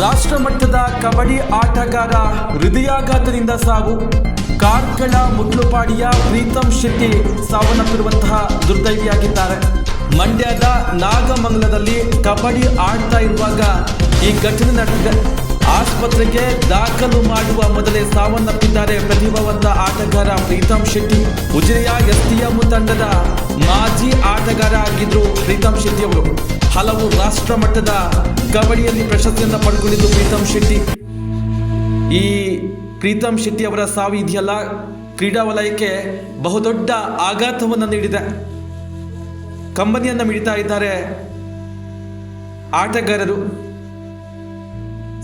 ರಾಷ್ಟ್ರ ಮಟ್ಟದ ಕಬಡ್ಡಿ ಆಟಗಾರ ಹೃದಯಾಘಾತದಿಂದ ಸಾವು. ಕಾರ್ಕಳ ಮುಟ್ಲುಪಾಡಿಯ ಪ್ರೀತಮ್ ಶೆಟ್ಟಿ ಸಾವನ್ನಪ್ಪಿರುವಂತಹ ದುರ್ದೈವಿಯಾಗಿದ್ದಾರೆ. ಮಂಡ್ಯದ ನಾಗಮಂಗಲದಲ್ಲಿ ಕಬಡ್ಡಿ ಆಡ್ತಾ ಇರುವಾಗ ಈ ಘಟನೆ ನಡೆದಿದೆ. ಆಸ್ಪತ್ರೆಗೆ ದಾಖಲು ಮಾಡುವ ಮೊದಲೇ ಸಾವನ್ನಪ್ಪಿದ್ದಾರೆ ಪ್ರತಿಭಾವಂತ ಆಟಗಾರ ಪ್ರೀತಮ್ ಶೆಟ್ಟಿ. ಉಜಿರೆಯ ಎಸ್ಟಿಎಂ ತಂಡದ ಮಾಜಿ ಆಟಗಾರ ಆಗಿದ್ರು ಪ್ರೀತಮ್ ಶೆಟ್ಟಿ ಅವರು ಹಲವು ರಾಷ್ಟ್ರ ಮಟ್ಟದ ಕಬಡ್ಡಿಯಲ್ಲಿ ಪ್ರಶಸ್ತಿಯನ್ನು ಪಡ್ಕೊಂಡಿದ್ದು ಪ್ರೀತಮ್ ಶೆಟ್ಟಿ. ಈ ಪ್ರೀತಮ್ ಶೆಟ್ಟಿ ಅವರ ಸಾವು ಇದೆಯಲ್ಲ, ಕ್ರೀಡಾ ವಲಯಕ್ಕೆ ಬಹುದೊಡ್ಡ ಆಘಾತವನ್ನು ನೀಡಿದೆ. ಕಂಬನಿಯನ್ನು ಮಿಡಿತಾ ಇದ್ದಾರೆ ಆಟಗಾರರು.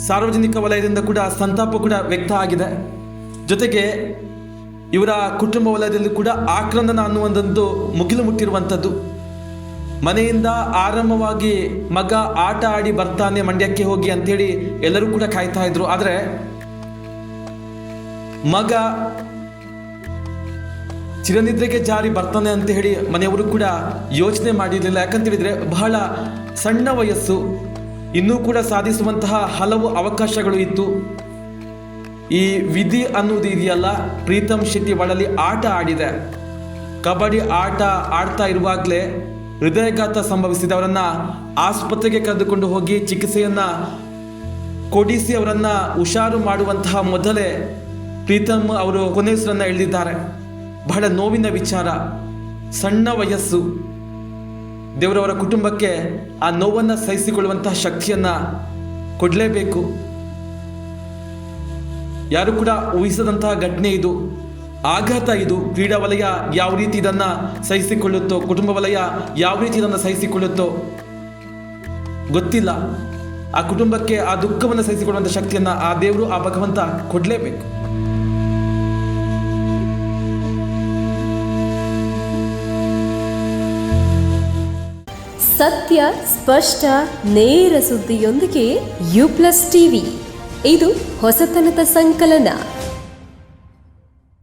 ಸಾರ್ವಜನಿಕ ವಲಯದಿಂದ ಕೂಡ ಸಂತಾಪ ಕೂಡ ವ್ಯಕ್ತ ಆಗಿದೆ. ಜೊತೆಗೆ ಇವರ ಕುಟುಂಬ ವಲಯದಲ್ಲಿ ಕೂಡ ಆಕ್ರಂದನ ಅನ್ನುವಂಥದ್ದು ಮುಗಿಲು ಮುಟ್ಟಿರುವಂಥದ್ದು. ಮನೆಯಿಂದ ಆರಂಭವಾಗಿ ಮಗ ಆಟ ಆಡಿ ಬರ್ತಾನೆ ಮಂಡ್ಯಕ್ಕೆ ಹೋಗಿ ಅಂತೇಳಿ ಎಲ್ಲರೂ ಕೂಡ ಕಾಯ್ತಾ ಇದ್ರು. ಆದರೆ ಮಗ ಚಿರನಿದ್ರೆಗೆ ಜಾರಿ ಬರ್ತಾನೆ ಅಂತ ಹೇಳಿ ಮನೆಯವರು ಕೂಡ ಯೋಚನೆ ಮಾಡಿರಲಿಲ್ಲ. ಯಾಕಂತ ಹೇಳಿದ್ರೆ ಬಹಳ ಸಣ್ಣ ವಯಸ್ಸು, ಇನ್ನೂ ಕೂಡ ಸಾಧಿಸುವಂತಹ ಹಲವು ಅವಕಾಶಗಳು ಇತ್ತು. ಈ ವಿಧಿ ಅನ್ನೋದು ಇದೆಯಲ್ಲ, ಪ್ರೀತಮ್ ಶೆಟ್ಟಿ ಒಳಲಿ ಆಟ ಆಡಿದೆ. ಕಬಡ್ಡಿ ಆಟ ಆಡ್ತಾ ಇರುವಾಗಲೇ ಹೃದಯಾಘಾತ ಸಂಭವಿಸಿದವರನ್ನ ಆಸ್ಪತ್ರೆಗೆ ಕರೆದುಕೊಂಡು ಹೋಗಿ ಚಿಕಿತ್ಸೆಯನ್ನ ಕೊಡಿಸಿ ಅವರನ್ನ ಹುಷಾರು ಮಾಡುವಂತಹ ಮೊದಲೇ ಪ್ರೀತಮ್ ಅವರು ಕೊನೆಯುಸಿರನ್ನ ಎಳೆದಿದ್ದಾರೆ. ಬಹಳ ನೋವಿನ ವಿಚಾರ, ಸಣ್ಣ ವಯಸ್ಸು. ದೇವರವರ ಕುಟುಂಬಕ್ಕೆ ಆ ನೋವನ್ನು ಸಹಿಸಿಕೊಳ್ಳುವಂತಹ ಶಕ್ತಿಯನ್ನ ಕೊಡಲೇಬೇಕು. ಯಾರು ಕೂಡ ಊಹಿಸದಂತಹ ಘಟನೆ ಇದು. ಆಘಾತ ಇದು. ಕ್ರೀಡಾ ವಲಯ ಯಾವ ರೀತಿ ಇದನ್ನ ಸಹಿಸಿಕೊಳ್ಳುತ್ತೋ, ಕುಟುಂಬ ವಲಯ ಯಾವ ರೀತಿ ಇದನ್ನು ಸಹಿಸಿಕೊಳ್ಳುತ್ತೋ ಗೊತ್ತಿಲ್ಲ. ಆ ಕುಟುಂಬಕ್ಕೆ ಆ ದುಃಖವನ್ನು ಸಹಿಸಿಕೊಳ್ಳುವಂತ ಶಕ್ತಿಯನ್ನ ಆ ದೇವರು, ಆ ಭಗವಂತ ಕೊಡಲೇಬೇಕು. ಸತ್ಯ, ಸ್ಪಷ್ಟ, ನೇರ ಸುದ್ದಿಯೊಂದಿಗೆ ಯು ಪ್ಲಸ್ ಟಿವಿ. ಇದು ಹೊಸತನದ ಸಂಕಲನ.